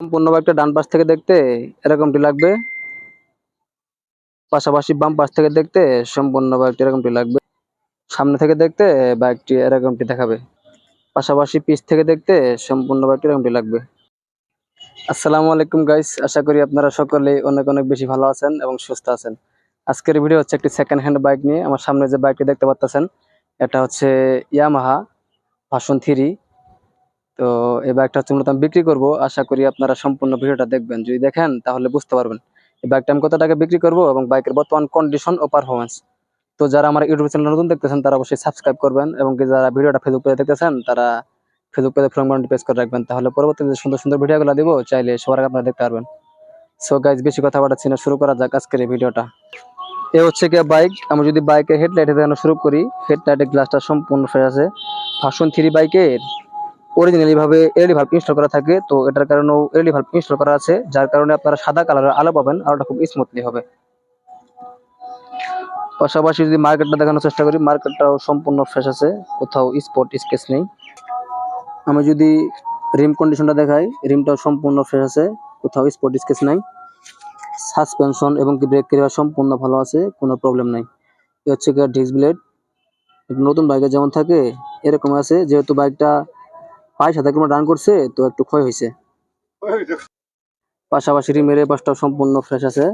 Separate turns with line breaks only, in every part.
সম্পূর্ণ বাইকটা ডান পাশ থেকে দেখতে এরকমটি লাগবে। পাশাপাশি বাম পাশ থেকে দেখতে সম্পূর্ণ বাইকটি এরকমটি লাগবে। সামনে থেকে দেখতে বাইকটি এরকমটি দেখাবে। পাশাপাশি পিছ থেকে দেখতে সম্পূর্ণ বাইকটি এরকমটি লাগবে। আসসালামু আলাইকুম গাইস আশা করি আপনারা সকলেই অনেক অনেক বেশি ভালো আছেন এবং সুস্থ আছেন। আজকের ভিডিও হচ্ছে একটি সেকেন্ড হ্যান্ড বাইক নিয়ে। আমার সামনে যে বাইকটি দেখতে পাচ্ছেন এটা হচ্ছে ইয়ামাহা ভার্সন থ্রি তো এই বাইকটা হচ্ছে মূলত আমি বিক্রি করব। আশা করি আপনারা সম্পূর্ণ ভিডিওটা দেখবেন। যদি দেখেন, তাহলে বুঝতে পারবেন। এই বাইকটা আমি কত টাকা বিক্রি করব এবং বাইকের বর্তমান কন্ডিশন ও পারফরমেন্স তো যারা আমার ইউটিউব চ্যানেল নতুন দেখতেছেন, তারা অবশ্যই সাবস্ক্রাইব করবেন এবং যারা ভিডিওটা ফেসবুক পেজে দেখতেছেন, তারা ফেসবুক পেজে ফ্রম বাটনটি প্রেস করে রাখবেন। তাহলে পরবর্তীতে সুন্দর সুন্দর ভিডিওগুলো দিব, চাইলে সবার আপনারা দেখতে পারবেন। সো গাইজ বেশি কথা বাড়াচ্ছি না, শুরু করা যাক আজকের এই ভিডিওটা। এ হচ্ছে কি বাইক আমি যদি বাইকের হেডলাইটে দেখানো শুরু করি হেডলাইটের গ্লাসটা সম্পূর্ণ আছে। ভার্সন থ্রি বাইকের অরিজিনালি ভাবে এলইডি ভাল্ব ইনস্টল করা থাকে, তো এটার কারণেও এলইডি ভাল্ব ইনস্টল করা আছে, যার কারণে আপনারা সাদা কালারের আলো পাবেন, আলোটা খুব স্মুথলি হবে। পাশাপাশি যদি মার্কেটটা দেখানোর চেষ্টা করি মার্কেটটাও সম্পূর্ণ ফ্রেশ আছে, কোথাও স্পট স্কেচ নেই। আমি যদি রিম কন্ডিশনটা দেখাই রিমটাও সম্পূর্ণ ফ্রেশ আছে, কোথাও স্পট স্কেচ নাই। সাসপেনশন এবং কি ব্রেক ক্যারিয়ার সম্পূর্ণ ভালো আছে, কোনো প্রবলেম নাই। এ হচ্ছে গিয়ে ডিস্ক ব্লেড নতুন বাইকে যেমন থাকে, এরকম আছে, যেহেতু বাইকটা পাঁচ হাজার কিলোমিটার রান করছে, তো একটু ক্ষয় হয়েছে। পাশাপাশি রিমের এই পাশটাও সম্পূর্ণ ফ্রেশ আছে।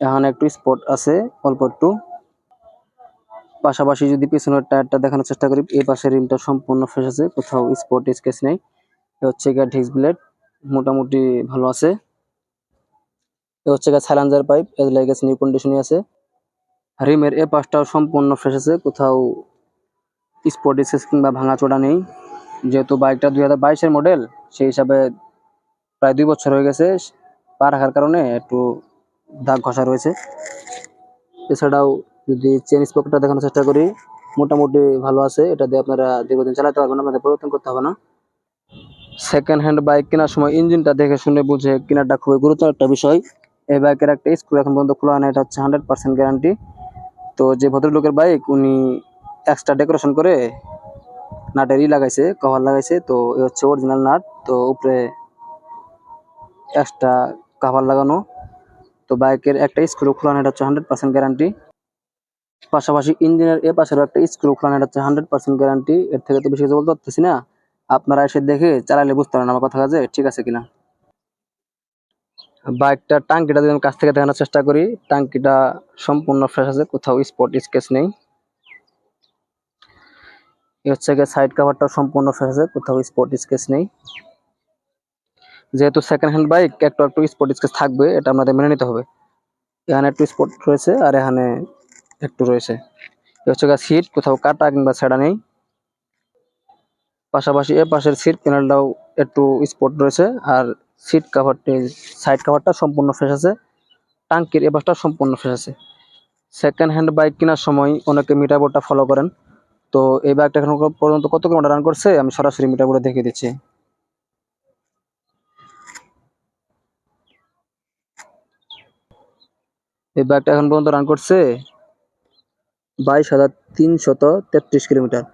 এখানে একটু স্পট আছে, অল্প একটু। পাশাপাশি যদি পিছনের টায়ারটা দেখানোর চেষ্টা করি, এই পাশের রিমটা সম্পূর্ণ ফ্রেশ আছে, কোথাও স্পট স্কেচ নেই। এ হচ্ছে গিয়ে ডিস্ক ব্লেড মোটামুটি ভালো আছে। এ হচ্ছে গিয়ে silencer pipe as like new কন্ডিশনে আছে। রিমের এ পাশটাও সম্পূর্ণ ফ্রেশ আছে, কোথাও স্পট স্কেচ কিংবা ভাঙা চোড়া নেই। যেহেতু বাইকটা দুই হাজার বাইশের মডেল সেই হিসাবে প্রায় দুই বছর হয়ে গেছে পা রাখার কারণে একটু দাগ ঘষা রয়েছে। এছাড়াও যদি চেন স্পকটা দেখানোর চেষ্টা করি, মোটামুটি ভালো আছে। এটা দিয়ে আপনারা দীর্ঘদিন চালাতে পারবেন আপনাদের পরিবর্তন করতে হবে না। সেকেন্ড হ্যান্ড বাইক কেনার সময় ইঞ্জিনটা দেখে শুনে বুঝে কেনাটা খুবই গুরুত্ব একটা বিষয়। এই বাইকের একটা স্ক্রু এখন পর্যন্ত খোলা হয় না এটা হচ্ছে হান্ড্রেড পার্সেন্ট গ্যারান্টি তো যে ভদ্রলোকের বাইক উনি এক্সট্রা ডেকোরেশন করে নাটের ই লাগাইছে কভার লাগাইছে, তো এ হচ্ছে অরিজিনাল নাট। তো উপরে এক্সট্রা কভার লাগানো। তো বাইকের একটা স্ক্রু খোলানো, এটা হচ্ছে হান্ড্রেড পার্সেন্ট গ্যারান্টি পাশাপাশি ইঞ্জিনের এ পাশেরও একটা স্ক্রু খোলানো, এটা হচ্ছে হান্ড্রেড পার্সেন্ট গ্যারান্টি এর থেকে তো বেশি কিছু বলতে পারতেছি না। আপনারা এসে দেখে চালালে বুঝতে পারেন আমার কথা কাজে, ঠিক আছে কিনা। বাইকটা টাঙ্কিটা যদি আমি কাছ থেকে দেখানোর চেষ্টা করি। টাঙ্কিটা সম্পূর্ণ ফ্রেশ আছে, কোথাও স্পট স্কেচ নেই। হচ্ছে গিয়ে সাইড কাভারটা সম্পূর্ণ ফ্রেশ আছে, কোথাও স্পট স্কেচ নেই। যেহেতু সেকেন্ড হ্যান্ড বাইক একটু একটু স্পট স্কেচ থাকবে, এটা আপনাদের মেনে নিতে হবে। এখানে একটু স্পট রয়েছে আর এখানে একটু রয়েছে। এ হচ্ছে গিয়ে সিট কোথাও কাটা কিংবা ছেঁড়া নেই। পাশাপাশি এ পাশের সিট প্যানেলটাও একটু স্পট রয়েছে আর সিট কাভারটি সাইড কাভারটা সম্পূর্ণ ফ্রেশ আছে। টাঙ্কির এ পাশটা সম্পূর্ণ ফ্রেশ আছে। সেকেন্ড হ্যান্ড বাইক কেনার সময় অনেকে মিটার বোর্ডটা ফলো করেন। তো এই বাইকটা এখন পর্যন্ত কত কিলোমিটার রান করছে? আমি সরাসরি মিটার করে দেখিয়ে দিচ্ছি। এই বাইকটা এখন পর্যন্ত রান করছে বাইশ হাজার তিনশত তেত্রিশ কিলোমিটার।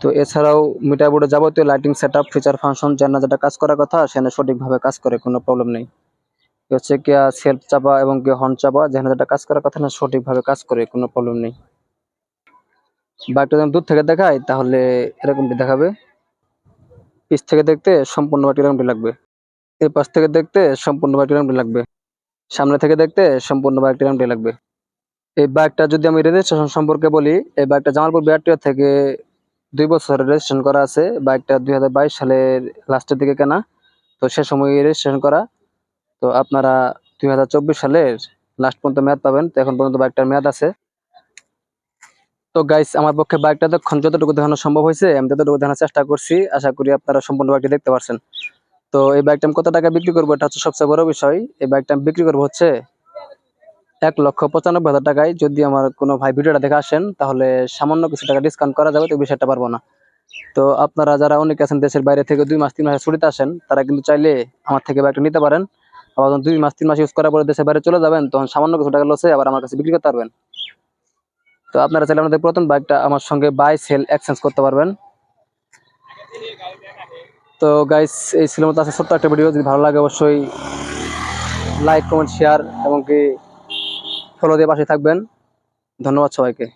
তো এছাড়াও মিটার বোর্ডে যাবতীয় lighting set up feature function যেন যেটা কাজ করার কথা, সেখানে সঠিকভাবে কাজ করে, কোনো প্রবলেম নেই। হচ্ছে কি সেলফ চাপা এবং কি হর্ন চাপা, যেখানে যেটা কাজ করার কথা না সঠিকভাবে কাজ করে, কোনো প্রবলেম নেই। বাইকটা যদি দূর থেকে দেখাই, তাহলে এরকমটি দেখাবে। পিছ থেকে দেখতে সম্পূর্ণ বাইকটি এরকমটি লাগবে। এর পাশ থেকে দেখতে সম্পূর্ণ বাইকটি এরকমটি লাগবে। সামনে থেকে দেখতে সম্পূর্ণ বাইকটি এরকমটি লাগবে। এই বাইকটা যদি আমি রেজিস্ট্রেশন সম্পর্কে বলি, এই বাইকটা জামালপুর বিআরটিও থেকে দুই বছর রেজিস্ট্রেশন করা আছে। বাইকটা দুই হাজার বাইশ সালের লাস্টের দিকে কেনা। তো সে সময় রেজিস্ট্রেশন করা। তো আপনারা দুই হাজার চব্বিশ সালের লাস্ট পর্যন্ত মেয়াদ পাবেন। তো এখন পর্যন্ত বাইকটার মেয়াদ আছে। তো গাইস আমার পক্ষে বাইকটা তখন যতটুকু দেখানো সম্ভব হয়েছে, আমি ততটুকু দেখানোর চেষ্টা করছি। আশা করি আপনারা সম্পূর্ণ বাইকটি দেখতে পারছেন। তো এই বাইকটা আমি কত টাকা বিক্রি করব এটা হচ্ছে সবচেয়ে বড় বিষয়। এই বাইকটা আমি বিক্রি করব হচ্ছে এক লক্ষ পঁচানব্বই হাজার টাকায়। যদি আমার কোনো ভাই ভিডিওটা দেখে আসেন, তাহলে সামান্য কিছু টাকা ডিসকাউন্ট করা যাবে, তো বিষয়টা পারব না। তো আপনারা যারা অনেকে আছেন দেশের বাইরে থেকে দুই মাস, তিন মাসে ছুটিতে আসেন, তারা কিন্তু চাইলে আমার থেকে বাইকটা নিতে পারেন। আবার দুই মাস, তিন মাস ইউজ করার পরে দেশের বাইরে চলে যাবেন, তখন সামান্য কিছু টাকা লসে আবার আমার কাছে বিক্রি করতে পারবেন। তো আপনারা চাইলে আমাদের প্রথম বাইকটা আমার সঙ্গে বাই সেল এক্সচেঞ্জ করতে পারবেন। তো গাইস এই ছিল মতো আছে ছোট্ট একটা ভিডিও যদি ভালো লাগে অবশ্যই লাইক কমেন্ট শেয়ার এবং কি ফলো দিয়ে পাশে থাকবেন। ধন্যবাদ সবাইকে।